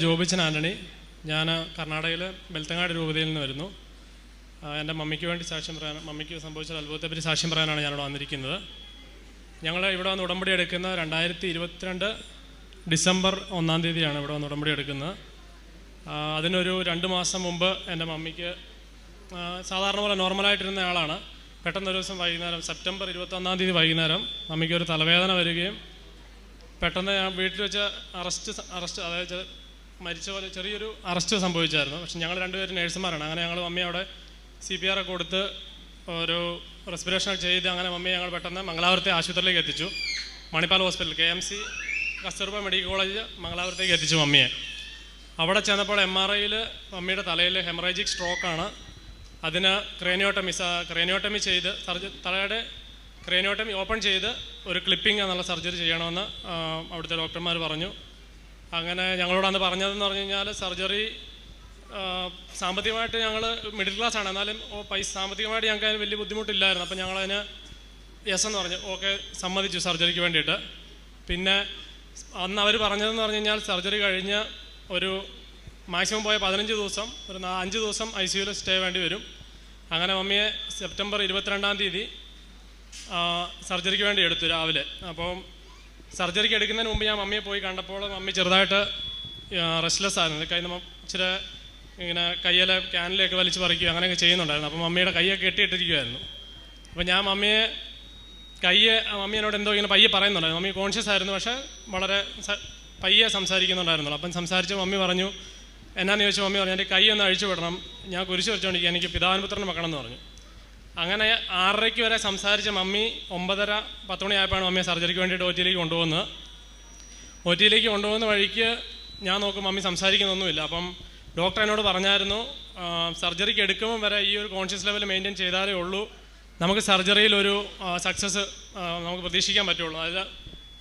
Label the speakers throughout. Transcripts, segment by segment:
Speaker 1: ജോബിച്ചൻ ആന്റണി ഞാൻ കർണാടകയിലെ ബെൽത്തങ്ങാട് രൂപതയിൽ നിന്ന് വരുന്നു. എന്റെ മമ്മിക്ക് വേണ്ടി സാക്ഷ്യം പറയാൻ മമ്മിക്ക് സംഭവിച്ച അത്ഭുതത്തെപ്പറ്റി സാക്ഷ്യം പറയാനാണ് ഞാനിവിടെ വന്നിരിക്കുന്നത്. ഞങ്ങൾ ഇവിടെ വന്ന് ഉടമ്പടി എടുക്കുന്ന രണ്ടായിരത്തി ഇരുപത്തിരണ്ട് ഡിസംബർ ഒന്നാം തീയതിയാണ് ഇവിടെ വന്ന് ഉടമ്പടി എടുക്കുന്നത്. അതിനൊരു രണ്ട് മാസം മുമ്പ് എന്റെ മമ്മിക്ക് സാധാരണ പോലെ നോർമലായിട്ടിരുന്ന ആളാണ്. പെട്ടെന്നൊരു ദിവസം വൈകുന്നേരം സെപ്റ്റംബർ ഇരുപത്തൊന്നാം തീയതി വൈകുന്നേരം മമ്മിക്ക് ഒരു തലവേദന വരികയും പെട്ടെന്ന് ഞാൻ വീട്ടിൽ വെച്ച് അറസ്റ്റ് അറസ്റ്റ് അതായത് മരിച്ച പോലെ ചെറിയൊരു അറസ്റ്റ് സംഭവിച്ചായിരുന്നു. പക്ഷെ ഞങ്ങൾ രണ്ടുപേരും നേഴ്സുമാരാണ്. അങ്ങനെ ഞങ്ങൾ മമ്മി അവിടെ സി പി ആർ ഒക്കെ കൊടുത്ത് ഒരു റെസ്പിറേഷൻ ചെയ്ത് അങ്ങനെ മമ്മി ഞങ്ങൾ പെട്ടെന്ന് മംഗലാപുരത്തെ ആശുപത്രിയിലേക്ക് എത്തിച്ചു. Manipal hospital K M C Kasturba medical college മംഗലാപുരത്തേക്ക് എത്തിച്ചു മമ്മിയെ. അവിടെ ചെന്നപ്പോൾ എം ആർ ഐയിൽ മമ്മിയുടെ തലയിൽ ഹെമറേജിക് സ്ട്രോക്കാണ്. അതിന് ക്രേനിയോട്ടമി ക്രേനിയോട്ടമി ചെയ്ത് സർജ തലയുടെ ക്രേനിയോട്ടമി ഓപ്പൺ ചെയ്ത് ഒരു ക്ലിപ്പിംഗ് എന്നുള്ള സർജറി ചെയ്യണമെന്ന് അവിടുത്തെ ഡോക്ടർമാർ പറഞ്ഞു. അങ്ങനെ ഞങ്ങളോട് പറഞ്ഞതെന്ന് പറഞ്ഞു കഴിഞ്ഞാൽ സർജറി സാമ്പത്തികമായിട്ട് ഞങ്ങൾ മിഡിൽ ക്ലാസ് ആണ്. എന്നാലും പൈസ സാമ്പത്തികമായിട്ട് ഞങ്ങൾക്ക് അതിന് വലിയ ബുദ്ധിമുട്ടില്ലായിരുന്നു. അപ്പം ഞങ്ങളതിന് യെസ് എന്ന് പറഞ്ഞു. ഓക്കെ സമ്മതിച്ചു സർജറിക്ക് വേണ്ടിയിട്ട്. പിന്നെ അന്ന് അവർ പറഞ്ഞതെന്ന് പറഞ്ഞു കഴിഞ്ഞാൽ സർജറി കഴിഞ്ഞ് ഒരു മാക്സിമം പോയ പതിനഞ്ച് ദിവസം ഒരു അഞ്ച് ദിവസം ഐ സിയുയിൽ സ്റ്റേ വേണ്ടി വരും. അങ്ങനെ മമ്മിയെ സെപ്റ്റംബർ ഇരുപത്തിരണ്ടാം തീയതി സർജറിക്ക് വേണ്ടി എടുത്തു രാവിലെ. അപ്പം സർജറിക്ക് എടുക്കുന്നതിന് മുമ്പ് ഞാൻ മമ്മിയെ പോയി കണ്ടപ്പോൾ മമ്മി ചെറുതായിട്ട് റെസ്റ്റ്ലെസ് ആയിരുന്നു. കൈ നമ്മൾ ഇച്ചിരി ഇങ്ങനെ കയ്യിലെ ക്യാനിലേക്ക് വലിച്ച് പറിക്കുക അങ്ങനെയൊക്കെ ചെയ്യുന്നുണ്ടായിരുന്നു. അപ്പോൾ മമ്മിയുടെ കൈയൊക്കെ കെട്ടിയിട്ടിരിക്കുമായിരുന്നു അപ്പോൾ ഞാൻ മമ്മിയെ കയ്യെ മമ്മി എന്നോട് എന്തോ ഇങ്ങനെ പയ്യെ പറയുന്നുണ്ടായിരുന്നു. മമ്മി കോൺഷ്യസ് ആയിരുന്നു പക്ഷേ വളരെ പയ്യെ സംസാരിക്കുന്നുണ്ടായിരുന്നുള്ളൂ. അപ്പം സംസാരിച്ച് മമ്മി പറഞ്ഞു എന്നാന്ന് ചോദിച്ചു മമ്മി പറഞ്ഞു എന്റെ കൈ ഒന്ന് അഴിച്ചു വിടണം. ഞാൻ കുരിശ് വെച്ചുകൊണ്ടിരിക്കുക എനിക്ക് പിതാവിനുപുത്രനെ വെക്കണം എന്ന് പറഞ്ഞു. അങ്ങനെ ആറരയ്ക്ക് വരെ സംസാരിച്ച മമ്മി ഒമ്പതര പത്ത് മണിയായപ്പോഴാണ് മമ്മിയെ സർജറിക്ക് വേണ്ടിയിട്ട് ഒ ടിയിലേക്ക് കൊണ്ടുപോകുന്നത്. ഒ ടിയിലേക്ക് കൊണ്ടുപോകുന്ന വഴിക്ക് ഞാൻ നോക്കും മമ്മി സംസാരിക്കുന്നൊന്നുമില്ല. അപ്പം ഡോക്ടർ എന്നോട് പറഞ്ഞായിരുന്നു സർജറിക്ക് എടുക്കുമ്പോൾ വരെ ഈ ഒരു കോൺഷ്യസ് ലെവൽ മെയിന്റെയിൻ ചെയ്താലേ ഉള്ളൂ. നമുക്ക് സർജറിയിൽ ഒരു സക്സസ് നമുക്ക് പ്രതീക്ഷിക്കാൻ പറ്റുള്ളൂ. അതായത്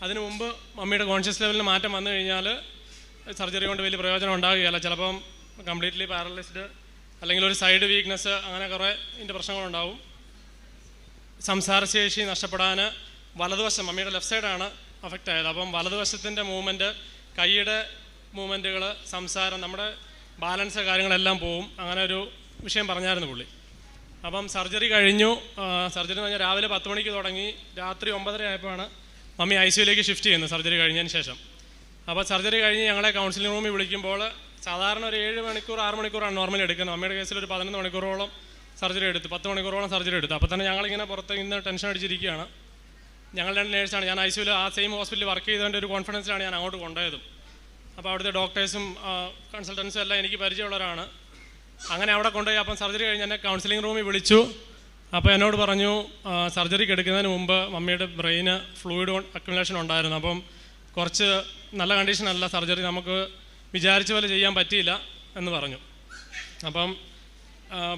Speaker 1: അതിനു മുമ്പ് മമ്മിയുടെ കോൺഷ്യസ് ലെവലിന് മാറ്റം വന്നു കഴിഞ്ഞാൽ സർജറി കൊണ്ട് വലിയ പ്രയോജനം ഉണ്ടാകുകയില്ല. ചിലപ്പം കംപ്ലീറ്റ്ലി പാരലൈസ്ഡ് അല്ലെങ്കിൽ ഒരു സൈഡ് വീക്ക്നെസ് അങ്ങനെ കുറേ ഇതിന്റെ പ്രശ്നങ്ങളുണ്ടാവും. സംസാരശേഷി നഷ്ടപ്പെടാൻ വലതുവശം മമ്മിയുടെ ലെഫ്റ്റ് സൈഡാണ് അഫക്റ്റ് ആയത്. അപ്പം വലതുവശത്തിന്റെ മൂവ്മെന്റ് കൈയുടെ മൂവ്മെന്റുകൾ സംസാരം നമ്മുടെ ബാലൻസ് കാര്യങ്ങളെല്ലാം പോവും. അങ്ങനെ ഒരു വിഷയം പറഞ്ഞായിരുന്നു പുള്ളി. അപ്പം സർജറി കഴിഞ്ഞു. സർജറി എന്ന് പറഞ്ഞാൽ രാവിലെ പത്ത് മണിക്ക് തുടങ്ങി. രാത്രി ഒമ്പതര ആയപ്പോഴാണ് മമ്മി ഐ സിയുലേക്ക് ഷിഫ്റ്റ് ചെയ്യുന്നത് സർജറി കഴിഞ്ഞതിന് ശേഷം. അപ്പോൾ സർജറി കഴിഞ്ഞ് ഞങ്ങളെ കൗൺസിലിംഗ് റൂമിൽ വിളിക്കുമ്പോൾ സാധാരണ ഒരു ഏഴ് മണിക്കൂർ ആറ് മണിക്കൂറാണ് നോർമലി എടുക്കുന്നത്. അമ്മയുടെ കേസിൽ ഒരു പതിനൊന്ന് മണിക്കൂറോളം സർജറി എടുത്തു. പത്ത് മണിക്കൂറോളം സർജറി എടുത്തു. അപ്പോൾ തന്നെ ഞങ്ങളിങ്ങനെ പുറത്ത് ഇന്ന് ടെൻഷൻ അടിച്ചിരിക്കുകയാണ്. ഞങ്ങൾ രണ്ട് നേഴ്സാണ് ഞാൻ ഐ സിയിൽ ആ സെയിം ഹോസ്പിറ്റലിൽ വർക്ക് ചെയ്തതിന്റെ ഒരു കോൺഫിഡൻസിലാണ് ഞാൻ അങ്ങോട്ട് കൊണ്ടുപോയതും. അപ്പോൾ അവിടുത്തെ ഡോക്ടേഴ്സും കൺസൾട്ടൻസും എല്ലാം എനിക്ക് പരിചയമുള്ളവരാണ്. അങ്ങനെ അവിടെ കൊണ്ടുപോയി. അപ്പം സർജറി കഴിഞ്ഞ് എന്നെ കൗൺസിലിംഗ് റൂമിൽ വിളിച്ചു. അപ്പോൾ എന്നോട് പറഞ്ഞു സർജറിക്ക് എടുക്കുന്നതിന് മുമ്പ് മമ്മിയുടെ ബ്രെയിന് ഫ്ലൂയിഡ് അക്യുമുലേഷൻ ഉണ്ടായിരുന്നു. അപ്പം കുറച്ച് നല്ല കണ്ടീഷനല്ല സർജറി നമുക്ക് വിചാരിച്ച പോലെ ചെയ്യാൻ പറ്റിയില്ല എന്ന് പറഞ്ഞു. അപ്പം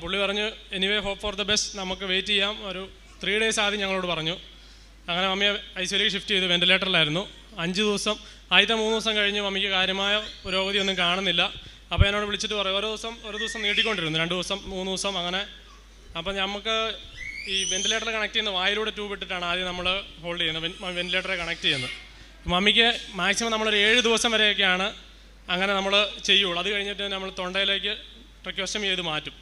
Speaker 1: പുള്ളി പറഞ്ഞു anyway hope for the best നമുക്ക് വെയിറ്റ് ചെയ്യാം. ഒരു ത്രീ ഡേയ്സ് ആദ്യം ഞങ്ങളോട് പറഞ്ഞു. അങ്ങനെ മമ്മിയെ ഐ സിയിലേക്ക് ഷിഫ്റ്റ് ചെയ്തു വെന്റിലേറ്ററിലായിരുന്നു അഞ്ച് ദിവസം ആദ്യത്തെ മൂന്ന് ദിവസം കഴിഞ്ഞ് മമ്മിക്ക് കാര്യമായ പുരോഗതി ഒന്നും കാണുന്നില്ല. അപ്പോൾ എന്നോട് വിളിച്ചിട്ട് പറയും ഓരോ ദിവസം ഒരു ദിവസം നീട്ടിക്കൊണ്ടിരുന്നു. രണ്ട് ദിവസം മൂന്ന് ദിവസം അങ്ങനെ. അപ്പം നമുക്ക് ഈ വെന്റിലേറ്റർ കണക്ട് ചെയ്യുന്ന വായിലൂടെ ട്യൂബ് ഇട്ടിട്ടാണ് ആദ്യം നമ്മൾ ഹോൾഡ് ചെയ്യുന്നത്. വെന്റിലേറ്ററെ കണക്ട് ചെയ്യുന്നത്. മമ്മിക്ക് മാക്സിമം നമ്മളൊരു ഏഴ് ദിവസം വരെയൊക്കെയാണ് അങ്ങനെ നമ്മൾ ചെയ്യുള്ളൂ. അത് കഴിഞ്ഞിട്ട് നമ്മൾ തൊണ്ടയിലേക്ക് ട്രക്യോസ്റ്റമി ചെയ്ത് മാറ്റും.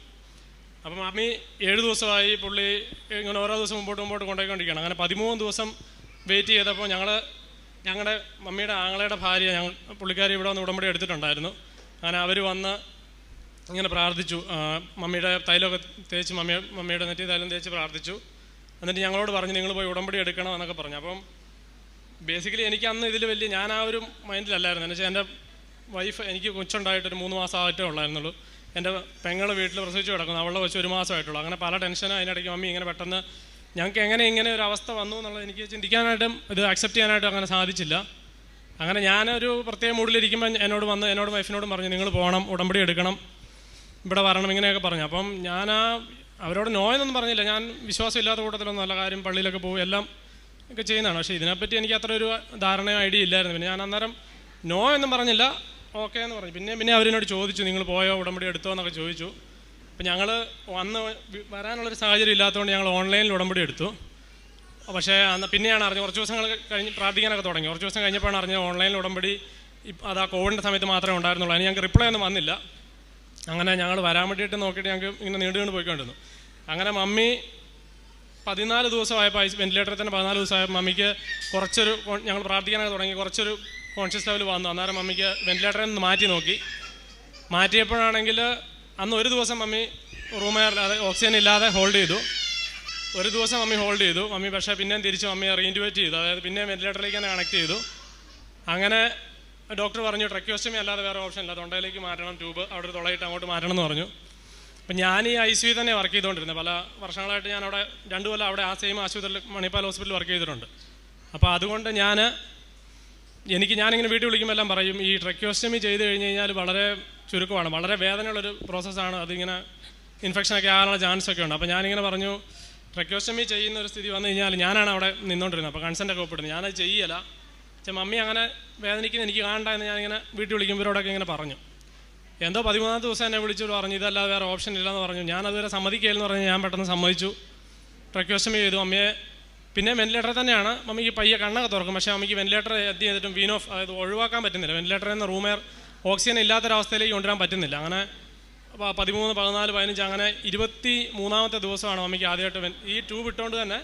Speaker 1: അപ്പം മാമി ഏഴ് ദിവസമായി പുള്ളി ഇങ്ങനെ ഓരോ ദിവസം മുമ്പോട്ട് മുമ്പോട്ട് കൊണ്ടുപോയിക്കൊണ്ടിരിക്കുകയാണ്. അങ്ങനെ പതിമൂന്ന് ദിവസം വെയിറ്റ് ചെയ്തപ്പോൾ ഞങ്ങൾ ഞങ്ങളുടെ മമ്മിയുടെ ആങ്ങളയുടെ ഭാര്യ ഞങ്ങൾ പുള്ളിക്കാരി ഇവിടെ വന്ന് ഉടമ്പടി എടുത്തിട്ടുണ്ടായിരുന്നു. അങ്ങനെ അവർ വന്ന് ഇങ്ങനെ പ്രാർത്ഥിച്ചു. മമ്മിയുടെ തൈലമൊക്കെ തേച്ച് മമ്മി മമ്മിയുടെ നെറ്റി തൈലം തേച്ച് പ്രാർത്ഥിച്ചു. എന്നിട്ട് ഞങ്ങളോട് പറഞ്ഞു നിങ്ങൾ പോയി ഉടമ്പടി എടുക്കണം എന്നൊക്കെ പറഞ്ഞു. അപ്പം ബേസിക്കലി എനിക്ക് അന്ന് ഇതിൽ വലിയ ഞാൻ ആ ഒരു മൈൻഡിലല്ലായിരുന്നു എന്നുവെച്ചാൽ എന്റെ വൈഫ് എനിക്ക് കൊച്ചുണ്ടായിട്ടൊരു മൂന്ന് മാസം ആയിട്ടേ ഉള്ളായിരുന്നുള്ളൂ. എന്റെ പെങ്ങളെ വീട്ടിൽ പ്രസവിച്ച് കിടക്കുന്നു. അവളുടെ വെച്ച് ഒരു മാസമായിട്ടുള്ളൂ. അങ്ങനെ പല ടെൻഷനും അതിനിടയ്ക്ക് മമ്മി ഇങ്ങനെ പെട്ടെന്ന് ഞങ്ങൾക്ക് എങ്ങനെ ഇങ്ങനെ ഒരു അവസ്ഥ വന്നു എന്നുള്ളത് എനിക്ക് ചിന്തിക്കാനായിട്ടും ഇത് അക്സെപ്റ്റ് ചെയ്യാനായിട്ടും അങ്ങനെ സാധിച്ചില്ല. അങ്ങനെ ഞാനൊരു പ്രത്യേക മൂഡിലിരിക്കുമ്പോൾ എന്നോട് വന്ന് എന്നോട് വൈഫിനോടും പറഞ്ഞു നിങ്ങൾ പോകണം ഉടമ്പടി എടുക്കണം. ഇവിടെ വരണം ഇങ്ങനെയൊക്കെ പറഞ്ഞു. അപ്പം ഞാൻ ആ അവരോട് നോ എന്നൊന്നും പറഞ്ഞില്ല. ഞാൻ വിശ്വാസമില്ലാത്ത കൂട്ടത്തിലൊന്നും നല്ല കാര്യം പള്ളിയിലൊക്കെ പോകും എല്ലാം ഒക്കെ ചെയ്യുന്നതാണ്. പക്ഷേ ഇതിനെപ്പറ്റി എനിക്ക് അത്ര ഒരു ധാരണയോ ഐഡിയ ഇല്ലായിരുന്നു. പിന്നെ ഞാൻ അന്നേരം നോ എന്നും പറഞ്ഞില്ല. ഓക്കെ എന്ന് പറഞ്ഞു. പിന്നെ പിന്നെ അവരെന്നോട് ചോദിച്ചു നിങ്ങൾ പോയോ ഉടമ്പടി എടുത്തോ? എന്നൊക്കെ ചോദിച്ചു. അപ്പം ഞങ്ങൾ വന്ന് വി- വരാനുള്ളൊരു സാഹചര്യം ഇല്ലാത്തതുകൊണ്ട് ഞങ്ങൾ ഓൺലൈനിൽ ഉടമ്പടി എടുത്തു. പക്ഷേ അന്ന് പിന്നെയാണ് അറിഞ്ഞത് കുറച്ച് ദിവസങ്ങൾ കഴിഞ്ഞ് പ്രാർത്ഥിക്കാനൊക്കെ തുടങ്ങി. കുറച്ച് ദിവസം കഴിഞ്ഞപ്പോഴാണ് അറിഞ്ഞത് ഓൺലൈനിൽ ഉടമ്പടി അത് ആ കോവിഡിന്റെ സമയത്ത് മാത്രമേ ഉണ്ടായിരുന്നുള്ളൂ. അതിന് ഞങ്ങൾക്ക് റിപ്ലൈ ഒന്നും വന്നില്ല. അങ്ങനെ ഞങ്ങൾ വരാൻ വേണ്ടിയിട്ട് നോക്കിയിട്ട് ഞങ്ങൾക്ക് ഇങ്ങനെ നീണ്ടുകൊണ്ട് പോയിക്കൊണ്ടിരുന്നു. അങ്ങനെ മമ്മി പതിനാല് ദിവസമായപ്പോൾ വെന്റിലേറ്ററിൽ തന്നെ പതിനാല് ദിവസമായപ്പോൾ മമ്മിക്ക് കുറച്ചൊരു ഞങ്ങൾ പ്രാർത്ഥിക്കാനൊക്കെ തുടങ്ങി. കുറച്ചൊരു കോൺഷ്യസ് ലെവൽ വന്നു. അന്നേരം മമ്മിക്ക് വെന്റിലേറ്ററിൽ നിന്ന് മാറ്റി നോക്കി. മാറ്റിയപ്പോഴാണെങ്കിൽ അന്ന് ഒരു ദിവസം മമ്മി അത് ഓക്സിജൻ ഇല്ലാതെ ഹോൾഡ് ചെയ്തു. ഒരു ദിവസം മമ്മി ഹോൾഡ് ചെയ്തു. മമ്മി പക്ഷേ പിന്നെയും തിരിച്ച് മമ്മിയെ റീഇന്റുവേറ്റ് ചെയ്തു. അതായത് പിന്നെയും വെന്റിലേറ്ററിലേക്ക് തന്നെ കണക്ട് ചെയ്തു. അങ്ങനെ ഡോക്ടർ പറഞ്ഞു ട്രക്യോസ്റ്റമി അല്ലാതെ വേറെ ഓപ്ഷൻ ഇല്ല. തൊണ്ടയിലേക്ക് മാറ്റണം ട്യൂബ് അവിടെ ഒരു തുളയിട്ട് അങ്ങോട്ട് മാറ്റണം എന്ന് പറഞ്ഞു. അപ്പം ഞാൻ ഈ ഐ സി യു തന്നെ വർക്ക് ചെയ്തുകൊണ്ടിരുന്നത്. പല വർഷങ്ങളായിട്ട് ഞാൻ അവിടെ രണ്ടു കൊല്ലം അവിടെ ആ സെയിം ആശുപത്രിയിൽ മണിപ്പാൽ ഹോസ്പിറ്റലിൽ വർക്ക് ചെയ്തിട്ടുണ്ട്. അപ്പോൾ അതുകൊണ്ട് ഞാൻ എനിക്ക് ഞാനിങ്ങനെ വീട്ടിൽ വിളിക്കുമ്പോൾ എല്ലാം പറയും ഈ ട്രക്യോസ്റ്റമി ചെയ്ത് കഴിഞ്ഞ് കഴിഞ്ഞാൽ വളരെ ചുരുക്കമാണ് വളരെ വേദനയുള്ളൊരു പ്രോസസ്സാണ് അതിങ്ങനെ ഇൻഫെക്ഷനൊക്കെ ആകാനുള്ള ചാൻസ് ഒക്കെ ഉണ്ട്. അപ്പോൾ ഞാനിങ്ങനെ പറഞ്ഞു ട്രക്യോസ്റ്റമി ചെയ്യുന്ന ഒരു സ്ഥിതി വന്നു കഴിഞ്ഞാൽ ഞാനാണ് അവിടെ നിന്നുകൊണ്ടിരുന്നത് അപ്പോൾ കൺസെന്റ് ഒക്കെ ഒപ്പിടുന്നത് ഞാനത് ചെയ്യല. പക്ഷേ മമ്മി അങ്ങനെ വേദനിക്കുന്ന എനിക്ക് കാണണ്ട എന്ന് ഞാനിങ്ങനെ വീട്ടിൽ വിളിക്കുമ്പോഴോടൊക്കെ ഇങ്ങനെ പറഞ്ഞു. എന്തോ പതിമൂന്നാമത്തെ ദിവസം എന്നെ വിളിച്ചു പറഞ്ഞു ഇതല്ലാതെ വേറെ ഓപ്ഷൻ ഇല്ലെന്ന് പറഞ്ഞു. ഞാൻ അതുവരെ സമ്മതിക്കില്ലെന്ന് പറഞ്ഞ് ഞാൻ പെട്ടെന്ന് സമ്മതിച്ചു. ട്രക്യോസ്റ്റമി ചെയ്തു. അമ്മയെ പിന്നെ വെന്റിലേറ്റർ തന്നെയാണ്. മമ്മിക്ക് പയ്യെ കണ്ണൊക്കെ തുറക്കും. പക്ഷേ മമ്മിക്ക് വെന്റിലേറ്റർ എത്തി ചെയ്തിട്ടും വീൻ ഓഫ് അതായത് ഒഴിവാക്കാൻ പറ്റുന്നില്ല. വെന്റിലേറ്റർ എന്ന റൂമെയർ ഓക്സിജൻ ഇല്ലാത്തൊരവസ്ഥയിലേക്ക് കൊണ്ടുവരാൻ പറ്റുന്നില്ല. അങ്ങനെ പതിമൂന്ന് പതിനാല് പതിനഞ്ച് അങ്ങനെ ഇരുപത്തി മൂന്നാമത്തെ ദിവസമാണ് മമ്മിക്ക് ആദ്യമായിട്ട് ഈ ട്യൂബ് ഇട്ടുകൊണ്ട് തന്നെ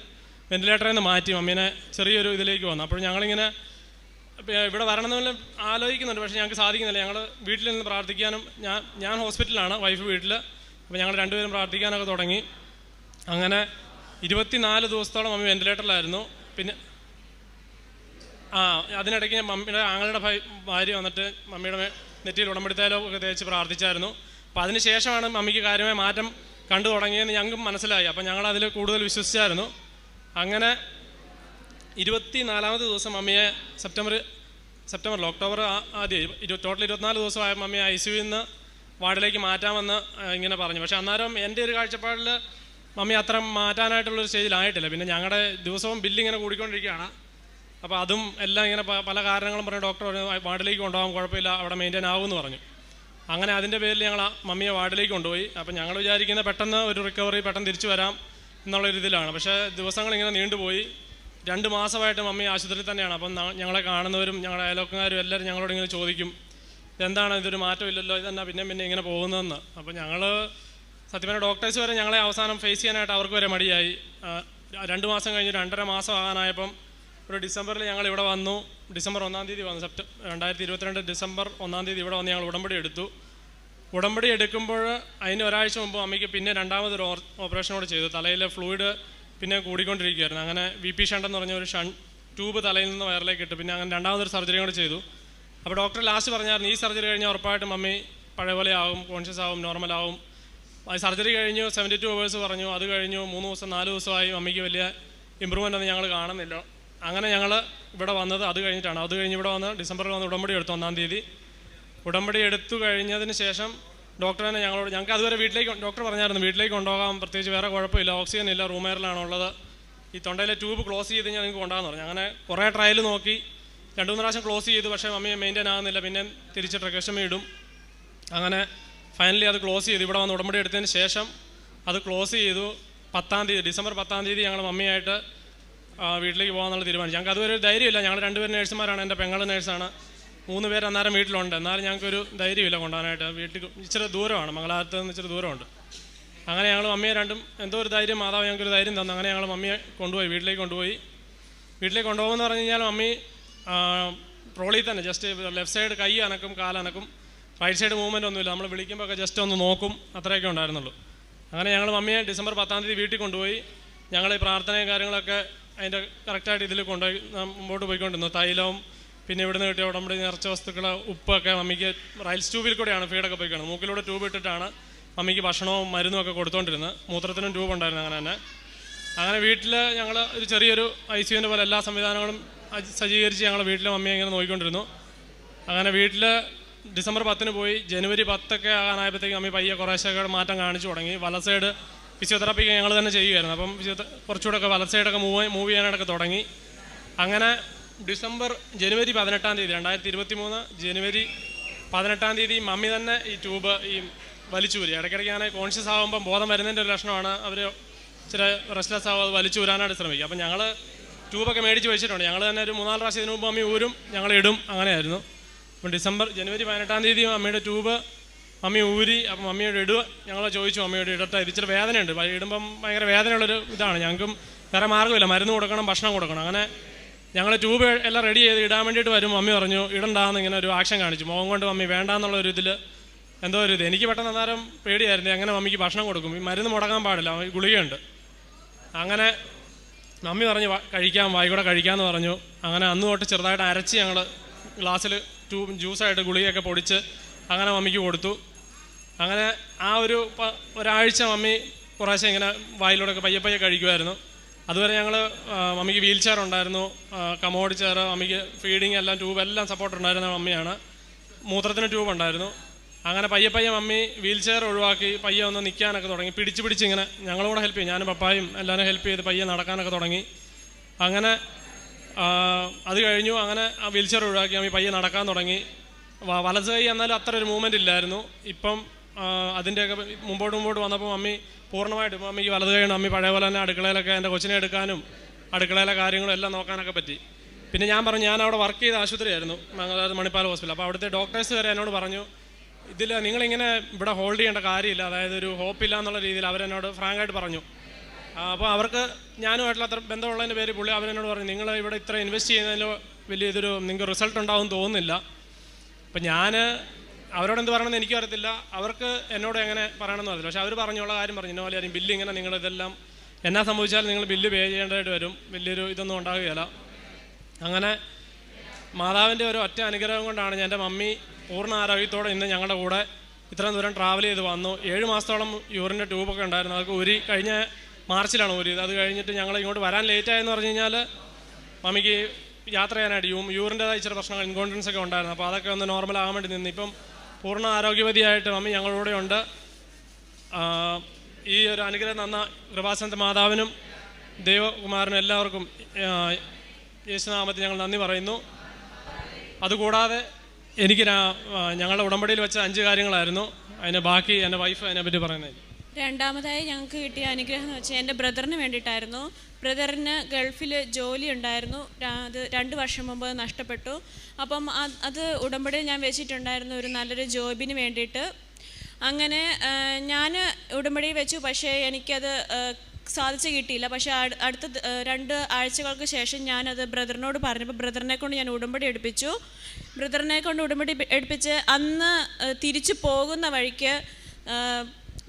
Speaker 1: വെന്റിലേറ്ററിൽ നിന്ന് മാറ്റി മമ്മീനെ ചെറിയൊരു ഇതിലേക്ക് വന്നു. അപ്പോൾ ഞങ്ങളിങ്ങനെ ഇവിടെ വരണമെന്ന് ആലോചിക്കുന്നുണ്ട്. പക്ഷേ ഞങ്ങൾക്ക് സാധിക്കുന്നില്ല. ഞങ്ങൾ വീട്ടിൽ നിന്ന് പ്രാർത്ഥിക്കാനും ഞാൻ ഞാൻ ഹോസ്പിറ്റലിലാണ് വൈഫ് വീട്ടിൽ അപ്പോൾ ഞങ്ങൾ രണ്ടുപേരും പ്രാർത്ഥിക്കാനൊക്കെ തുടങ്ങി. അങ്ങനെ ഇരുപത്തിനാല് ദിവസത്തോളം മമ്മി വെന്റിലേറ്ററിലായിരുന്നു. പിന്നെ ആ അതിനിടയ്ക്ക് മമ്മിയുടെ ആങ്ങളുടെ ഭാര്യ വന്നിട്ട് മമ്മിയുടെ നെറ്റിയിൽ ഉടമ്പടിത്തേലോ ഒക്കെ തേച്ച് പ്രാർത്ഥിച്ചായിരുന്നു. അപ്പോൾ അതിന് ശേഷമാണ് മമ്മിക്ക് കാര്യമായ മാറ്റം കണ്ടു തുടങ്ങിയെന്ന് ഞങ്ങൾക്കും മനസ്സിലായി. അപ്പോൾ ഞങ്ങൾ അതിൽ കൂടുതൽ വിശ്വസിച്ചായിരുന്നു. അങ്ങനെ ഇരുപത്തി നാലാമത്തെ ദിവസം മമ്മിയെ സെപ്റ്റംബർ സെപ്റ്റംബർ ഒക്ടോബർ ആദ്യം ഇരു ടോട്ടൽ ഇരുപത്തിനാല് ദിവസമായ മമ്മിയെ ഐ സി നിന്ന് വാർഡിലേക്ക് മാറ്റാമെന്ന് ഇങ്ങനെ പറഞ്ഞു. പക്ഷേ അന്നേരം എന്റെ ഒരു കാഴ്ചപ്പാടിൽ മമ്മി അത്ര മാറ്റാനായിട്ടുള്ളൊരു സ്റ്റേജിലായിട്ടില്ല പിന്നെ ഞങ്ങളുടെ ദിവസവും ബില്ല് ഇങ്ങനെ കൂടിക്കൊണ്ടിരിക്കുകയാണ്. അപ്പോൾ അതും എല്ലാം ഇങ്ങനെ പല കാരണങ്ങളും പറഞ്ഞു ഡോക്ടർ പറഞ്ഞു "ആ, വാർഡിലേക്ക് കൊണ്ടുപോകാം കുഴപ്പമില്ല അവിടെ മെയിന്റെയിൻ ആകുമെന്ന് പറഞ്ഞു. അങ്ങനെ അതിന്റെ പേരിൽ ഞങ്ങൾ മമ്മിയെ വാർഡിലേക്ക് കൊണ്ടുപോയി. അപ്പോൾ ഞങ്ങൾ വിചാരിക്കുന്നത് പെട്ടെന്ന് ഒരു റിക്കവറി പെട്ടെന്ന് തിരിച്ചു വരാം എന്നുള്ളൊരു ഇതിലാണ്. പക്ഷേ ദിവസങ്ങൾ ഇങ്ങനെ നീണ്ടുപോയി. രണ്ട് മാസമായിട്ട് മമ്മി ആശുപത്രിയിൽ തന്നെയാണ്. അപ്പം ഞങ്ങളെ കാണുന്നവരും ഞങ്ങളുടെ അയൽവക്കക്കാരും എല്ലാവരും ഞങ്ങളോട് ഇങ്ങനെ ചോദിക്കും എന്താണ് ഇതൊരു മാറ്റമില്ലല്ലോ ഇതെന്നാ പിന്നെ പിന്നെ ഇങ്ങനെ പോകുന്നതെന്ന്? അപ്പോൾ ഞങ്ങൾ സത്യം പറഞ്ഞാൽ ഡോക്ടേഴ്സ് വരെ ഞങ്ങളെ അവസാനം ഫേസ് ചെയ്യാനായിട്ട് അവർക്ക് വരെ മടിയായി. രണ്ട് മാസം കഴിഞ്ഞ് രണ്ടര മാസം ആകാനായപ്പം ഒരു ഡിസംബറിൽ ഞങ്ങൾ ഇവിടെ വന്നു. ഡിസംബർ ഒന്നാം തീയതി വന്നു. സെപ്റ്റ രണ്ടായിരത്തി ഇരുപത്തിരണ്ട് ഡിസംബർ ഒന്നാം തീയതി ഇവിടെ വന്ന് ഞങ്ങൾ ഉടമ്പടി എടുത്തു. ഉടമ്പടി എടുക്കുമ്പോൾ അതിന് ഒരാഴ്ച മുമ്പ് അമ്മയ്ക്ക് പിന്നെ രണ്ടാമതൊരു കൂടെ ചെയ്തു. തലയിലെ ഫ്ലൂയിഡ് പിന്നെ കൂടിക്കൊണ്ടിരിക്കുകയായിരുന്നു അങ്ങനെ വി പി ഷണ്ട് എന്ന് പറഞ്ഞ ഒരു ഷൺ ട്യൂബ് തലയിൽ നിന്ന് വയറിലേക്ക് ഇട്ടു. പിന്നെ അങ്ങനെ രണ്ടാമതൊരു സർജറി കൂടെ ചെയ്തു. അപ്പോൾ ഡോക്ടർ ലാസ്റ്റ് പറഞ്ഞായിരുന്നു ഈ സർജറി കഴിഞ്ഞാൽ ഉറപ്പായിട്ടും മമ്മി പഴയ പോലെ ആവും കോൺഷ്യസ് ആവും നോർമൽ സർജറി കഴിഞ്ഞു സെവന്റി ടു അവേഴ്സ് പറഞ്ഞു. അത് കഴിഞ്ഞു മൂന്ന് ദിവസം നാല് ദിവസമായി അമ്മയ്ക്ക് വലിയ ഇമ്പ്രൂവ്മെന്റ് ഒന്നും ഞങ്ങൾ കാണുന്നില്ല. അങ്ങനെ ഞങ്ങൾ ഇവിടെ വന്നത് അത് കഴിഞ്ഞിട്ടാണ്. അത് കഴിഞ്ഞ് ഇവിടെ വന്ന് ഡിസംബറിൽ വന്ന് ഉടമ്പടി എടുത്തു ഒന്നാം തീയതി. ഉടമ്പടി എടുത്തു കഴിഞ്ഞതിന് ശേഷം ഡോക്ടർ തന്നെ ഞങ്ങളോട് ഞങ്ങൾക്ക് അതുവരെ വീട്ടിലേക്ക് ഡോക്ടർ പറഞ്ഞായിരുന്നു വീട്ടിലേക്ക് കൊണ്ടുപോകാം പ്രത്യേകിച്ച് വേറെ കുഴപ്പമില്ല ഓക്സിജൻ ഇല്ല റൂം എയറിലാണുള്ളത് ഈ തൊണ്ടയിലെ ട്യൂബ് ക്ലോസ് ചെയ്ത് കഴിഞ്ഞാൽ നിങ്ങൾക്ക് കൊണ്ടാന്ന് പറഞ്ഞു. അങ്ങനെ കുറേ ട്രയൽ നോക്കി. രണ്ട് മൂന്ന് പ്രാവശ്യം ക്ലോസ് ചെയ്തു പക്ഷേ മമ്മിയെ മെയിന്റെയിൻ ആകുന്നില്ല. പിന്നെ തിരിച്ച് ട്രക്കേഷമേ ഇടും. അങ്ങനെ ഫൈനലി അത് ക്ലോസ് ചെയ്തു. ഇവിടെ വന്ന് ഉടമ്പടി എടുത്തതിന് ശേഷം അത് ക്ലോസ് ചെയ്തു. പത്താം തീയതി ഡിസംബർ പത്താം തീയതി ഞങ്ങൾ മമ്മിയായിട്ട് വീട്ടിലേക്ക് പോകാമെന്നുള്ള തീരുമാനിച്ചു. ഞങ്ങൾക്ക് അതുവരെ ഒരു ധൈര്യമില്ല. ഞങ്ങൾ രണ്ടുപേരും നേഴ്സുമാരാണ്. എന്റെ പെങ്ങൾ നേഴ്സാണ്. മൂന്ന് പേര് അന്നേരം വീട്ടിലുണ്ട്. എന്നാലും ഞങ്ങൾക്കൊരു ധൈര്യമില്ല കൊണ്ടുപോകാനായിട്ട്. വീട്ടിൽ ഇച്ചിരി ദൂരമാണ്. മംഗളാരത്ത് നിന്ന് ഇച്ചിരി ദൂരമുണ്ട്. അങ്ങനെ ഞങ്ങൾ മമ്മിയെ രണ്ടും എന്തോ ഒരു ധൈര്യം മാതാവ് ഞങ്ങൾക്കൊരു ധൈര്യം തന്നു. അങ്ങനെ ഞങ്ങൾ മമ്മിയെ കൊണ്ടുപോയി വീട്ടിലേക്ക് കൊണ്ടുപോയി. വീട്ടിലേക്ക് കൊണ്ടുപോകുമെന്ന് പറഞ്ഞു കഴിഞ്ഞാൽ മമ്മി ട്രോളിൽ തന്നെ ജസ്റ്റ് ലെഫ്റ്റ് സൈഡ് കൈ അനക്കും കാലനക്കും റൈറ്റ് സൈഡ് മൂവ്മെന്റ് ഒന്നുമില്ല. നമ്മൾ വിളിക്കുമ്പോൾ ഒക്കെ ജസ്റ്റ് ഒന്ന് നോക്കും. അത്രയൊക്കെ ഉണ്ടായിരുന്നുള്ളൂ. അങ്ങനെ ഞങ്ങൾ മമ്മിയെ ഡിസംബർ പത്താം തീയതി വീട്ടിൽ കൊണ്ടുപോയി. ഞങ്ങൾ ഈ പ്രാർത്ഥനയും കാര്യങ്ങളൊക്കെ അതിന്റെ കറക്റ്റായിട്ട് ഇതിൽ കൊണ്ടുപോയി മുമ്പോട്ട് പോയിക്കൊണ്ടിരുന്നു. തൈലവും പിന്നെ ഇവിടുന്ന് കിട്ടിയ ഉടമ്പടി നിറച്ച വസ്തുക്കൾ ഉപ്പൊക്കെ മമ്മിക്ക് റൈൽസ് ട്യൂബിൽ കൂടെയാണ് ഫീഡൊക്കെ പോയിക്കുന്നത് മൂക്കിലൂടെ ട്യൂബ് ഇട്ടിട്ടാണ് മമ്മിക്ക് ഭക്ഷണവും മരുന്നും ഒക്കെ കൊടുത്തോണ്ടിരുന്നത്. മൂത്രത്തിനും ട്യൂബ് ഉണ്ടായിരുന്നു അങ്ങനെ തന്നെ. അങ്ങനെ വീട്ടിൽ ഞങ്ങൾ ഒരു ചെറിയൊരു ഐ സിയുവിന്റെ പോലെ എല്ലാ സംവിധാനങ്ങളും സജ്ജീകരിച്ച് ഞങ്ങൾ വീട്ടിൽ മമ്മിയെ ഇങ്ങനെ നോക്കിക്കൊണ്ടിരുന്നു അങ്ങനെ വീട്ടിൽ ഡിസംബർ പത്തിന് പോയി ജനുവരി പത്തൊക്കെ ആകാനായപ്പോഴത്തേക്കും അമ്മ പയ്യെ കുറേശ്ശൊക്കെ മാറ്റം കാണിച്ചു തുടങ്ങി. വല സൈഡ് ഫിസിയോതെറാപ്പിക്ക് ഞങ്ങൾ തന്നെ ചെയ്യുമായിരുന്നു അപ്പം കുറച്ചുകൂടെ ഒക്കെ വല സൈഡൊക്കെ മൂവ് മൂവ് ചെയ്യാനായിട്ടൊക്കെ തുടങ്ങി. അങ്ങനെ ഡിസംബർ ജനുവരി പതിനെട്ടാം തീയതി രണ്ടായിരത്തി ഇരുപത്തി മൂന്ന് ജനുവരി പതിനെട്ടാം തീയതി മമ്മി തന്നെ ഈ ട്യൂബ് ഈ വലിച്ചൂരി. ഇടയ്ക്കിടയ്ക്ക് ഞാൻ കോൺഷ്യസ് ആകുമ്പോൾ ബോധം വരുന്നതിന്റെ ഒരു ലക്ഷണമാണ് അവർ ചില റെസ്റ്റ്ലെസ് ആവും അത് വലിച്ചു ഊരാനായിട്ട് ശ്രമിക്കും അപ്പം ഞങ്ങൾ ട്യൂബൊക്കെ മേടിച്ച് വെച്ചിട്ടുണ്ട്. ഞങ്ങൾ തന്നെ ഒരു മൂന്നാൽ പ്രാവശ്യം ഇതിനു മുമ്പ് മമ്മി ഊരും ഞങ്ങൾ ഇടും. അങ്ങനെയായിരുന്നു. അപ്പം ഡിസംബർ ജനുവരി പതിനെട്ടാം തീയതി അമ്മയുടെ ട്യൂബ് മമ്മി ഊരി അപ്പം മമ്മിയോട് ഇടുക. ഞങ്ങൾ ചോദിച്ചു മമ്മിയോട് ഇടട്ടെ ഇച്ചിരി വേദനയുണ്ട്. ഇടുമ്പം ഭയങ്കര വേദനയുള്ളൊരു ഇതാണ്. ഞങ്ങൾക്കും വേറെ മാർഗമില്ല. മരുന്ന് കൊടുക്കണം ഭക്ഷണം കൊടുക്കണം. അങ്ങനെ ഞങ്ങൾ ട്യൂബ് എല്ലാം റെഡി ചെയ്ത് ഇടാൻ വേണ്ടിയിട്ട് വരും. മമ്മി പറഞ്ഞു ഇടണ്ടാന്ന് ഇങ്ങനെ ഒരു ആക്ഷൻ കാണിച്ചു. മുഖം കൊണ്ട് മമ്മി വേണ്ടാന്നുള്ള ഒരു ഇതിൽ എന്തോ ഒരു ഇത്. എനിക്ക് പെട്ടെന്ന് അന്നേരം പേടിയായിരുന്നു. അങ്ങനെ മമ്മിക്ക് ഭക്ഷണം കൊടുക്കും? ഈ മരുന്ന് മുടങ്ങാൻ പാടില്ല. ഗുളികയുണ്ട്. അങ്ങനെ മമ്മി പറഞ്ഞു "വാ- കഴിക്കാം വായിക്കൂടെ കഴിക്കാമെന്ന് പറഞ്ഞു. അങ്ങനെ അന്ന് തൊട്ട് ചെറുതായിട്ട് അരച്ച് ഞങ്ങൾ ഗ്ലാസ്സിൽ ട്യൂബ് ജ്യൂസായിട്ട് ഗുളികയൊക്കെ പൊടിച്ച് അങ്ങനെ മമ്മിക്ക് കൊടുത്തു. അങ്ങനെ ആ ഒരു ഒരാഴ്ച മമ്മി പ്രാവശ്യം ഇങ്ങനെ വായിലൂടെയൊക്കെ പയ്യെ പയ്യെ കഴിക്കുമായിരുന്നു. അതുവരെ ഞങ്ങൾ മമ്മിക്ക് വീൽ ചെയർ ഉണ്ടായിരുന്നു. കമോഡ് ചെയർ മമ്മിക്ക് ഫീഡിങ് എല്ലാം ട്യൂബ് എല്ലാം സപ്പോർട്ട് ഉണ്ടായിരുന്ന മമ്മിയാണ്. മൂത്രത്തിന് ട്യൂബ് ഉണ്ടായിരുന്നു. അങ്ങനെ പയ്യെ പയ്യെ മമ്മി വീൽ ചെയർ ഒഴിവാക്കി പയ്യെ ഒന്ന് നിൽക്കാനൊക്കെ തുടങ്ങി. പിടിച്ച് പിടിച്ച് ഇങ്ങനെ ഞങ്ങളും കൂടെ ഹെൽപ്പ് ചെയ്യും ഞാനും പപ്പായും എല്ലാവരും ഹെൽപ്പ് ചെയ്ത് പയ്യെ നടക്കാനൊക്കെ തുടങ്ങി. അങ്ങനെ അത് കഴിഞ്ഞു. അങ്ങനെ ആ വീൽ ചെയർ ഒഴിവാക്കി മമ്മി പയ്യെ നടക്കാൻ തുടങ്ങി. വലത് കൈ എന്നാലും അത്ര ഒരു മൂവ്മെന്റ് ഇല്ലായിരുന്നു. ഇപ്പം അതിന്റെയൊക്കെ മുമ്പോട്ട് മുമ്പോട്ട് വന്നപ്പോൾ മമ്മി പൂർണമായിട്ട് മമ്മിക്ക് വലത് കൈയാണ് അമ്മി പഴയ പോലെ തന്നെ അടുക്കളയിലൊക്കെ എന്റെ കൊച്ചിനെ എടുക്കാനും അടുക്കളയിലെ കാര്യങ്ങളും എല്ലാം നോക്കാനൊക്കെ പറ്റി. പിന്നെ ഞാൻ പറഞ്ഞു ഞാൻ അവിടെ വർക്ക് ചെയ്ത ആശുപത്രിയായിരുന്നു അതായത് മണിപ്പാൽ ഹോസ്പിറ്റൽ അപ്പോൾ അവിടുത്തെ ഡോക്ടേഴ്സ് വരെ എന്നോട് പറഞ്ഞു ഇതിൽ നിങ്ങളിങ്ങനെ ഇവിടെ ഹോൾഡ് ചെയ്യേണ്ട കാര്യമില്ല. അതായത് ഒരു ഹോപ്പില്ല എന്നുള്ള രീതിയിൽ അവരെന്നോട് ഫ്രാങ്കായിട്ട് പറഞ്ഞു. അപ്പോൾ അവർക്ക് ഞാനുമായിട്ടുള്ള അത്ര ബന്ധമുള്ളതിന്റെ പേര് പുള്ളി അവനോട് പറഞ്ഞു നിങ്ങൾ ഇവിടെ ഇത്ര ഇൻവെസ്റ്റ് ചെയ്യുന്നതിൽ വലിയ ഇതൊരു നിങ്ങൾക്ക് റിസൾട്ട് ഉണ്ടാവും തോന്നുന്നില്ല. അപ്പം ഞാൻ അവരോട് എന്ത് പറയണമെന്ന് എനിക്കും അറിയത്തില്ല. അവർക്ക് എന്നോട് എങ്ങനെ പറയണമെന്ന് അറിയില്ല പക്ഷെ അവർ പറഞ്ഞുള്ള കാര്യം പറഞ്ഞു. ഇന്നോലെ ആരും ബില്ല് ഇങ്ങനെ നിങ്ങൾ ഇതെല്ലാം എന്നാ സംഭവിച്ചാലും നിങ്ങൾ ബില്ല് പേ ചെയ്യേണ്ടതായിട്ട് വരും. വലിയൊരു ഇതൊന്നും ഉണ്ടാകുകയില്ല. അങ്ങനെ മാതാവിന്റെ ഒരു ഒറ്റ അനുഗ്രഹം കൊണ്ടാണ് ഞാൻ എന്റെ മമ്മി പൂർണ ആരോഗ്യത്തോടെ ഇന്ന് ഞങ്ങളുടെ കൂടെ ഇത്രയും ദൂരം ട്രാവൽ ചെയ്ത് വന്നു. ഏഴ് മാസത്തോളം യൂറിന്റെ ട്യൂബൊക്കെ ഉണ്ടായിരുന്നു. അതൊക്കെ ഒരു കഴിഞ്ഞ മാർച്ചിലാണ് ഊരിയത് അത് കഴിഞ്ഞിട്ട് ഞങ്ങൾ ഇങ്ങോട്ട് വരാൻ ലേറ്റ് ആയെന്ന് പറഞ്ഞു കഴിഞ്ഞാൽ മമ്മിക്ക് യാത്ര ചെയ്യാനായിട്ട് യൂ യൂറിന്റെതായ ചില പ്രശ്നങ്ങൾ ഇൻകോൺഫിഡൻസ് ഒക്കെ ഉണ്ടായിരുന്നു. അപ്പോൾ അതൊക്കെ ഒന്ന് നോർമൽ ആകാൻ വേണ്ടി നിന്ന്. ഇപ്പം പൂർണ ആരോഗ്യവതിയായിട്ട് മമ്മി ഞങ്ങളുടെ ഉണ്ട്. ഈ ഒരു അനുഗ്രഹം തന്ന കൃപാസനത്തെ മാതാവിനും ദേവകുമാരനും എല്ലാവർക്കും യേശുനാമത്തിൽ ഞങ്ങൾ നന്ദി പറയുന്നു. അതുകൂടാതെ എനിക്ക് ഞങ്ങളുടെ ഉടമ്പടിയിൽ വെച്ച അഞ്ച് കാര്യങ്ങളായിരുന്നു. അതിന് ബാക്കി എന്റെ വൈഫ് അതിനെപ്പറ്റി പറയുന്നത്
Speaker 2: രണ്ടാമതായി ഞങ്ങൾക്ക് കിട്ടിയ അനുഗ്രഹം എന്ന് വെച്ചാൽ എന്റെ ബ്രദറിന് വേണ്ടിയിട്ടായിരുന്നു. ബ്രദറിന് ഗൾഫിൽ ജോലി ഉണ്ടായിരുന്നു. അത് രണ്ട് വർഷം മുമ്പ് നഷ്ടപ്പെട്ടു. അപ്പം അത് ഉടമ്പടി ഞാൻ വെച്ചിട്ടുണ്ടായിരുന്നു ഒരു നല്ലൊരു ജോബിന് വേണ്ടിയിട്ട്. അങ്ങനെ ഞാൻ ഉടമ്പടി വെച്ചു. പക്ഷേ എനിക്കത് സാധിച്ച് കിട്ടിയില്ല. പക്ഷേ അടുത്ത രണ്ട് ആഴ്ചകൾക്ക് ശേഷം ഞാനത് ബ്രദറിനോട് പറഞ്ഞപ്പോൾ ബ്രദറിനെ കൊണ്ട് ഞാൻ ഉടമ്പടി എടുപ്പിച്ചു. ബ്രദറിനെ കൊണ്ട് ഉടമ്പടി എടുപ്പിച്ച് അന്ന് തിരിച്ചു പോകുന്ന വഴിക്ക്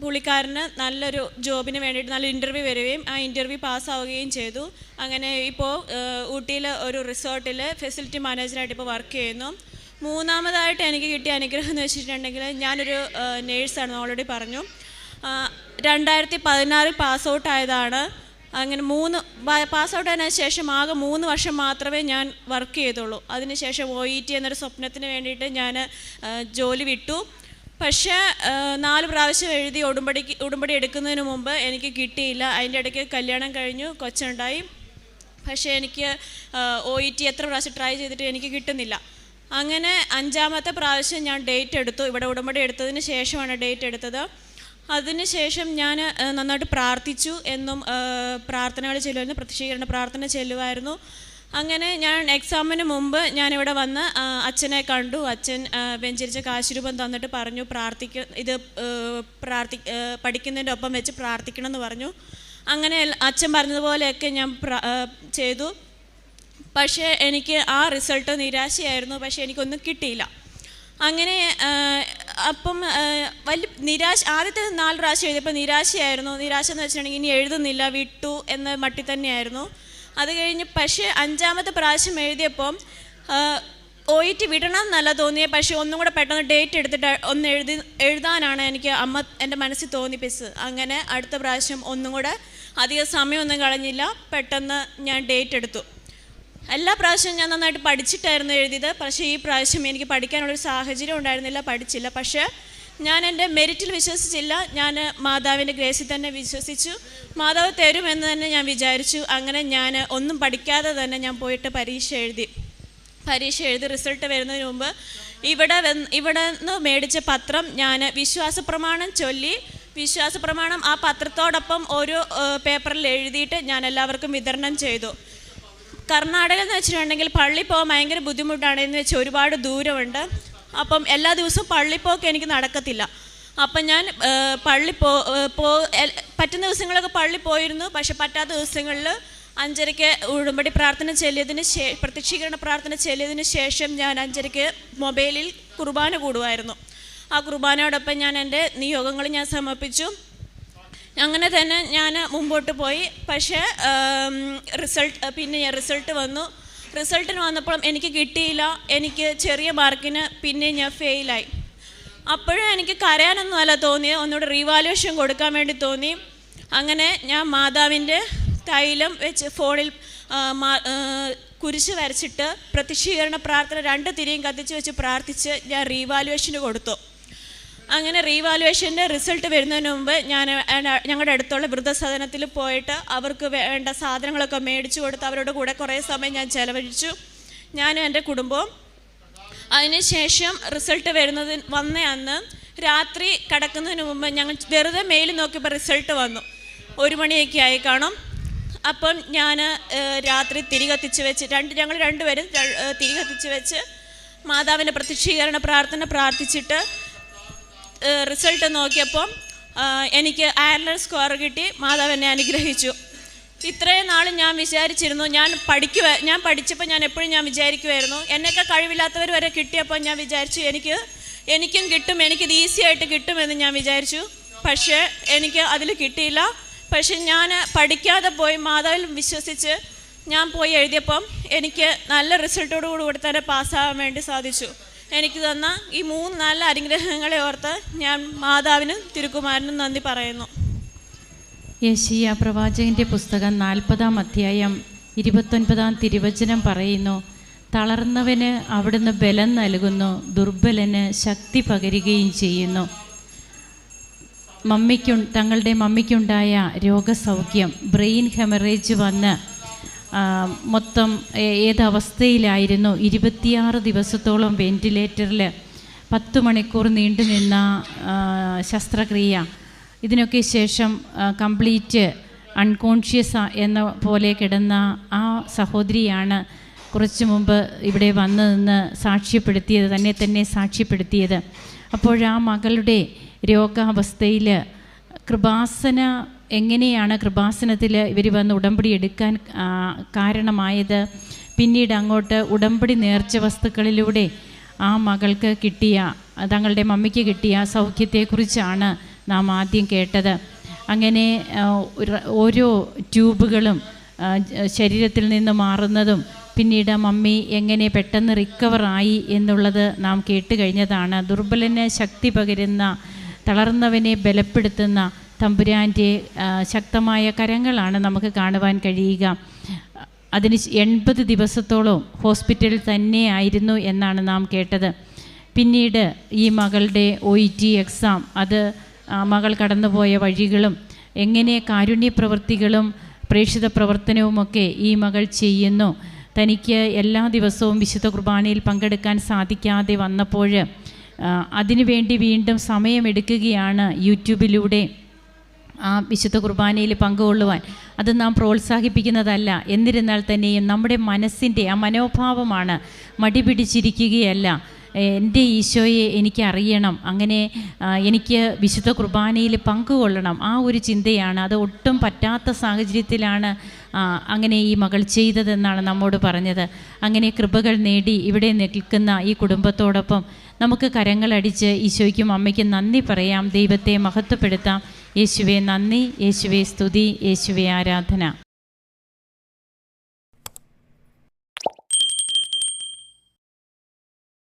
Speaker 2: പുള്ളിക്കാരന് നല്ലൊരു ജോബിന് വേണ്ടിയിട്ട് നല്ല ഇന്റർവ്യൂ വരികയും ആ ഇന്റർവ്യൂ പാസ്സാവുകയും ചെയ്തു. അങ്ങനെ ഇപ്പോൾ ഊട്ടിയിൽ ഒരു റിസോർട്ടിൽ ഫെസിലിറ്റി മാനേജറായിട്ട് ഇപ്പോൾ വർക്ക് ചെയ്യുന്നു. മൂന്നാമതായിട്ട് എനിക്ക് കിട്ടിയ അനുഗ്രഹം എന്ന് വെച്ചിട്ടുണ്ടെങ്കിൽ ഞാനൊരു നേഴ്സാണ് ഓൾറെഡി പറഞ്ഞു. രണ്ടായിരത്തി പതിനാറിൽ പാസ് ഔട്ട് ആയതാണ്. അങ്ങനെ മൂന്ന് പാസ് ഔട്ട് ആയതിനു ശേഷം ആകെ മൂന്ന് വർഷം മാത്രമേ ഞാൻ വർക്ക് ചെയ്തുള്ളൂ. അതിനുശേഷം ഒ ഇ ടി എന്നൊരു സ്വപ്നത്തിന് വേണ്ടിയിട്ട് ഞാൻ ജോലി വിട്ടു. പക്ഷേ നാല് പ്രാവശ്യം എഴുതി ഉടമ്പടിക്ക് ഉടമ്പടി എടുക്കുന്നതിന് മുമ്പ് എനിക്ക് കിട്ടിയില്ല. അതിന്റെ ഇടയ്ക്ക് കല്യാണം കഴിഞ്ഞു കൊച്ചുണ്ടായി. പക്ഷേ എനിക്ക് ഒ ഇ ടി എത്ര പ്രാവശ്യം ട്രൈ ചെയ്തിട്ട് എനിക്ക് കിട്ടുന്നില്ല. അങ്ങനെ അഞ്ചാമത്തെ പ്രാവശ്യം ഞാൻ ഡേറ്റ് എടുത്തു. ഇവിടെ ഉടമ്പടി എടുത്തതിന് ശേഷമാണ് ഡേറ്റ് എടുത്തത്. അതിനുശേഷം ഞാൻ നന്നായിട്ട് പ്രാർത്ഥിച്ചു എന്നും പ്രാർത്ഥനകൾ ചെല്ലുമായിരുന്നു. പ്രത്യക്ഷീകരണ പ്രാർത്ഥന ചെല്ലുമായിരുന്നു. അങ്ങനെ ഞാൻ എക്സാമിന് മുമ്പ് ഞാനിവിടെ വന്ന് അച്ഛനെ കണ്ടു. അച്ഛൻ വെഞ്ചരിച്ച കാശുരൂപം തന്നിട്ട് പറഞ്ഞു പ്രാർത്ഥിക്ക ഇത് പ്രാർത്ഥി പഠിക്കുന്നതിന്റെ ഒപ്പം വെച്ച് പ്രാർത്ഥിക്കണം എന്ന് പറഞ്ഞു. അങ്ങനെ അച്ഛൻ പറഞ്ഞതുപോലെയൊക്കെ ഞാൻ ചെയ്തു. പക്ഷേ എനിക്ക് ആ റിസൾട്ട് നിരാശയായിരുന്നു. പക്ഷേ എനിക്കൊന്നും കിട്ടിയില്ല. അങ്ങനെ അപ്പം വലിയ നിരാശ ആദ്യത്തെ നാല് പ്രാവശ്യം എഴുതിയപ്പോൾ നിരാശയായിരുന്നു. നിരാശ എന്ന് വെച്ചിട്ടുണ്ടെങ്കിൽ ഇനി എഴുതുന്നില്ല വിട്ടു എന്ന മട്ടി തന്നെയായിരുന്നു. അത് കഴിഞ്ഞ് പക്ഷേ അഞ്ചാമത്തെ പ്രാവശ്യം എഴുതിയപ്പം ഒ ഇ ടി വിടണം എന്നല്ല തോന്നിയത് പക്ഷേ ഒന്നും കൂടെ പെട്ടെന്ന് ഡേറ്റ് എടുത്തിട്ട് ഒന്ന് എഴുതി എഴുതാനാണ് എനിക്ക് അമ്മ എന്റെ മനസ്സിൽ തോന്നിപ്പിച്ചത് അങ്ങനെ അടുത്ത പ്രാവശ്യം ഒന്നും കൂടെ അധികം സമയമൊന്നും കളഞ്ഞില്ല. പെട്ടെന്ന് ഞാൻ ഡേറ്റ് എടുത്തു. എല്ലാ പ്രാവശ്യവും ഞാൻ നന്നായിട്ട് പഠിച്ചിട്ടായിരുന്നു എഴുതിയത്. പക്ഷേ ഈ പ്രാവശ്യം എനിക്ക് പഠിക്കാനുള്ളൊരു സാഹചര്യം ഉണ്ടായിരുന്നില്ല പഠിച്ചില്ല. പക്ഷേ ഞാൻ എന്റെ മെരിറ്റിൽ വിശ്വസിച്ചില്ല. ഞാൻ മാതാവിന്റെ ഗ്രേസിൽ തന്നെ വിശ്വസിച്ചു. മാതാവ് തരുമെന്ന് തന്നെ ഞാൻ വിചാരിച്ചു. അങ്ങനെ ഞാൻ ഒന്നും പഠിക്കാതെ തന്നെ ഞാൻ പോയിട്ട് പരീക്ഷ എഴുതി. പരീക്ഷ എഴുതി റിസൾട്ട് വരുന്നതിന് മുമ്പ് ഇവിടെ ഇവിടെ നിന്ന് മേടിച്ച പത്രം ഞാൻ വിശ്വാസ പ്രമാണം ചൊല്ലി. വിശ്വാസ പ്രമാണം ആ പത്രത്തോടൊപ്പം ഏഹ്, പേപ്പറിൽ എഴുതിയിട്ട് ഞാൻ എല്ലാവർക്കും വിതരണം ചെയ്തു. കർണാടക എന്ന് വെച്ചിട്ടുണ്ടെങ്കിൽ പള്ളി പോകാൻ ഭയങ്കര ബുദ്ധിമുട്ടാണ്. എന്ന് വെച്ചാൽ ഒരുപാട് ദൂരമുണ്ട്. അപ്പം എല്ലാ ദിവസവും പള്ളിപ്പോക്ക് എനിക്ക് നടക്കത്തില്ല. അപ്പം ഞാൻ പള്ളി പോ പറ്റുന്ന ദിവസങ്ങളൊക്കെ പള്ളി പോയിരുന്നു പക്ഷെ പറ്റാത്ത ദിവസങ്ങളിൽ അഞ്ചരയ്ക്ക് ഉടമ്പടി പ്രാർത്ഥന ചെല്ലിയതിന് ശേ പ്രത്യക്ഷീകരണ പ്രാർത്ഥന ചെല്ലിയതിന് ശേഷം ഞാൻ അഞ്ചരയ്ക്ക് മൊബൈലിൽ കുർബാന കൂടുമായിരുന്നു ആ കുർബാനയോടൊപ്പം ഞാൻ എന്റെ നിയോഗങ്ങൾ ഞാൻ സമർപ്പിച്ചു. അങ്ങനെ തന്നെ ഞാൻ മുമ്പോട്ട് പോയി. പക്ഷേ റിസൾട്ട് പിന്നെ ഞാൻ റിസൾട്ട് വന്നു. റിസൾട്ടിന് വന്നപ്പോഴും എനിക്ക് കിട്ടിയില്ല എനിക്ക് ചെറിയ മാർക്കിന് പിന്നെ ഞാൻ ഫെയിലായി. അപ്പോഴും എനിക്ക് കരയാനൊന്നും അല്ല തോന്നിയത് ഒന്നുകൂടെ റീവാലുവേഷൻ കൊടുക്കാൻ വേണ്ടി തോന്നി. അങ്ങനെ ഞാൻ മാതാവിന്റെ തൈലം വെച്ച് ഫോണിൽ കുരിശ് വരച്ചിട്ട് പ്രതിഷീകരണ പ്രാർത്ഥന രണ്ട് തിരിയും കത്തിച്ച് വെച്ച് പ്രാർത്ഥിച്ച് ഞാൻ റീവാലുവേഷന് കൊടുത്തു. അങ്ങനെ റീവാലുവേഷന്റെ റിസൾട്ട് വരുന്നതിന് മുമ്പ് ഞാൻ ഞങ്ങളുടെ അടുത്തുള്ള വൃദ്ധസദനത്തിൽ പോയിട്ട് അവർക്ക് വേണ്ട സാധനങ്ങളൊക്കെ മേടിച്ചു കൊടുത്ത് അവരുടെ കൂടെ കുറേ സമയം ഞാൻ ചെലവഴിച്ചു. ഞാനും എന്റെ കുടുംബവും. അതിനുശേഷം റിസൾട്ട് വരുന്നത് വന്ന അന്ന് രാത്രി കിടക്കുന്നതിന് മുമ്പ് ഞങ്ങൾ വെറുതെ മെയിൽ നോക്കിയപ്പോൾ റിസൾട്ട് വന്നു. ഒരു മണിയൊക്കെ ആയി കാണും. അപ്പം ഞാൻ രാത്രി തിരി കത്തിച്ച് വെച്ച് രണ്ട് ഞങ്ങൾ രണ്ടുപേരും തിരികത്തിച്ച് വെച്ച് മാതാവിന്റെ പ്രത്യക്ഷീകരണ പ്രാർത്ഥന പ്രാർത്ഥിച്ചിട്ട് റിസൾട്ട് നോക്കിയപ്പോൾ എനിക്ക് അയർലർ സ്കോർ കിട്ടി. മാതാവ് എന്നെ അനുഗ്രഹിച്ചു. ഇത്രയും നാൾ ഞാൻ വിചാരിച്ചിരുന്നു ഞാൻ പഠിക്കുക ഞാൻ പഠിച്ചപ്പോൾ ഞാൻ എപ്പോഴും ഞാൻ വിചാരിക്കുമായിരുന്നു എന്നൊക്കെ കഴിവില്ലാത്തവർ വരെ കിട്ടിയപ്പോൾ ഞാൻ വിചാരിച്ചു എനിക്ക് എനിക്കും കിട്ടും എനിക്കിത് ഈസി ആയിട്ട് കിട്ടുമെന്ന് ഞാൻ വിചാരിച്ചു. പക്ഷേ എനിക്ക് അതിൽ കിട്ടിയില്ല. പക്ഷെ ഞാൻ പഠിക്കാതെ പോയി മാതാവിൽ വിശ്വസിച്ച് ഞാൻ പോയി എഴുതിയപ്പം എനിക്ക് നല്ല റിസൾട്ടോട് കൂടി തന്നെ പാസ്സാകാൻ വേണ്ടി സാധിച്ചു. എനിക്ക് തന്ന ഈ മൂന്ന് നല്ല അനുഗ്രഹങ്ങളെ ഓർത്ത് ഞാൻ മാതാവിനും തിരുക്കുമാരനും നന്ദി പറയുന്നു.
Speaker 3: യശിയ പ്രവാചകന്റെ പുസ്തകം നാൽപ്പതാം അധ്യായം ഇരുപത്തൊൻപതാം തിരുവചനം പറയുന്നു തളർന്നവന് അവിടുന്ന് ബലം നൽകുന്നു ദുർബലന് ശക്തി പകരുകയും ചെയ്യുന്നു. മമ്മിക്കു തങ്ങളുടെ മമ്മിക്കുണ്ടായ രോഗസൗഖ്യം ബ്രെയിൻ ഹെമറേജ് വന്ന് മൊത്തം ഏതവസ്ഥയിലായിരുന്നു? ഇരുപത്തിയാറ് ദിവസത്തോളം വെന്റിലേറ്ററിൽ പത്ത് മണിക്കൂർ നീണ്ടു നിന്ന ശസ്ത്രക്രിയ. ഇതിനൊക്കെ ശേഷം കംപ്ലീറ്റ് അൺകോൺഷ്യസ് എന്ന പോലെ കിടന്ന ആ സഹോദരിയാണ് കുറച്ച് മുമ്പ് ഇവിടെ വന്നു നിന്ന് സാക്ഷ്യപ്പെടുത്തിയത് തന്നെ തന്നെ സാക്ഷ്യപ്പെടുത്തിയത്. അപ്പോഴാ മകളുടെ രോഗാവസ്ഥയിൽ കൃപാസന എങ്ങനെയാണ് കൃപാസനത്തിൽ ഇവർ വന്ന് ഉടമ്പടി എടുക്കാൻ കാരണമായത്? പിന്നീട് അങ്ങോട്ട് ഉടമ്പടി നേർച്ച വസ്തുക്കളിലൂടെ ആ മകൾക്ക് കിട്ടിയ തങ്ങളുടെ മമ്മിക്ക് കിട്ടിയ സൗഖ്യത്തെക്കുറിച്ചാണ് നാം ആദ്യം കേട്ടത്. അങ്ങനെ ഓരോ ട്യൂബുകളും ശരീരത്തിൽ നിന്ന് മാറുന്നതും പിന്നീട് മമ്മി എങ്ങനെ പെട്ടെന്ന് റിക്കവറായി എന്നുള്ളത് നാം കേട്ട് കഴിഞ്ഞതാണ്. ദുർബലന് ശക്തി പകരുന്ന തളർന്നവനെ ബലപ്പെടുത്തുന്ന തമ്പുരാന്റെ ശക്തമായ കരങ്ങളാണ് നമുക്ക് കാണുവാൻ കഴിയുക. അതിന് എൺപത് ദിവസത്തോളം ഹോസ്പിറ്റലിൽ തന്നെ ആയിരുന്നു എന്നാണ് നാം കേട്ടത്. പിന്നീട് ഈ മകളുടെ ഒ ഇ ടി എക്സാം അത് മകൾ കടന്നുപോയ വഴികളും എങ്ങനെ കാരുണ്യ പ്രവൃത്തികളും പ്രേക്ഷിത പ്രവർത്തനവുമൊക്കെ ഈ മകൾ ചെയ്യുന്നു. തനിക്ക് എല്ലാ ദിവസവും വിശുദ്ധ കുർബാനയിൽ പങ്കെടുക്കാൻ സാധിക്കാതെ വന്നപ്പോൾ അതിനുവേണ്ടി വീണ്ടും സമയമെടുക്കുകയാണ് യൂട്യൂബിലൂടെ. ആ വിശുദ്ധ കുർബാനയിൽ പങ്കുകൊള്ളുവാൻ. അത് നാം പ്രോത്സാഹിപ്പിക്കുന്നതല്ല. എന്നിരുന്നാൽ തന്നെയും നമ്മുടെ മനസ്സിന്റെ ആ മനോഭാവമാണ് മടി പിടിച്ചിരിക്കുകയല്ല എന്റെ ഈശോയെ എനിക്ക് അറിയണം. അങ്ങനെ എനിക്ക് വിശുദ്ധ കുർബാനയിൽ പങ്കുകൊള്ളണം. ആ ഒരു ചിന്തയാണ്. അത് ഒട്ടും പറ്റാത്ത സാഹചര്യത്തിലാണ് അങ്ങനെ ഈ മകൾ ചെയ്തതെന്നാണ് നമ്മോട് പറഞ്ഞത്. അങ്ങനെ കൃപകൾ നേടി ഇവിടെ നിൽക്കുന്ന ഈ കുടുംബത്തോടൊപ്പം നമുക്ക് കരങ്ങളടിച്ച് ഈശോയ്ക്കും അമ്മയ്ക്കും നന്ദി പറയാം. ദൈവത്തെ മഹത്വപ്പെടുത്താം. യേശുവെ നന്ദി യേശുവെ സ്തുതി യേശുവെ ആരാധന.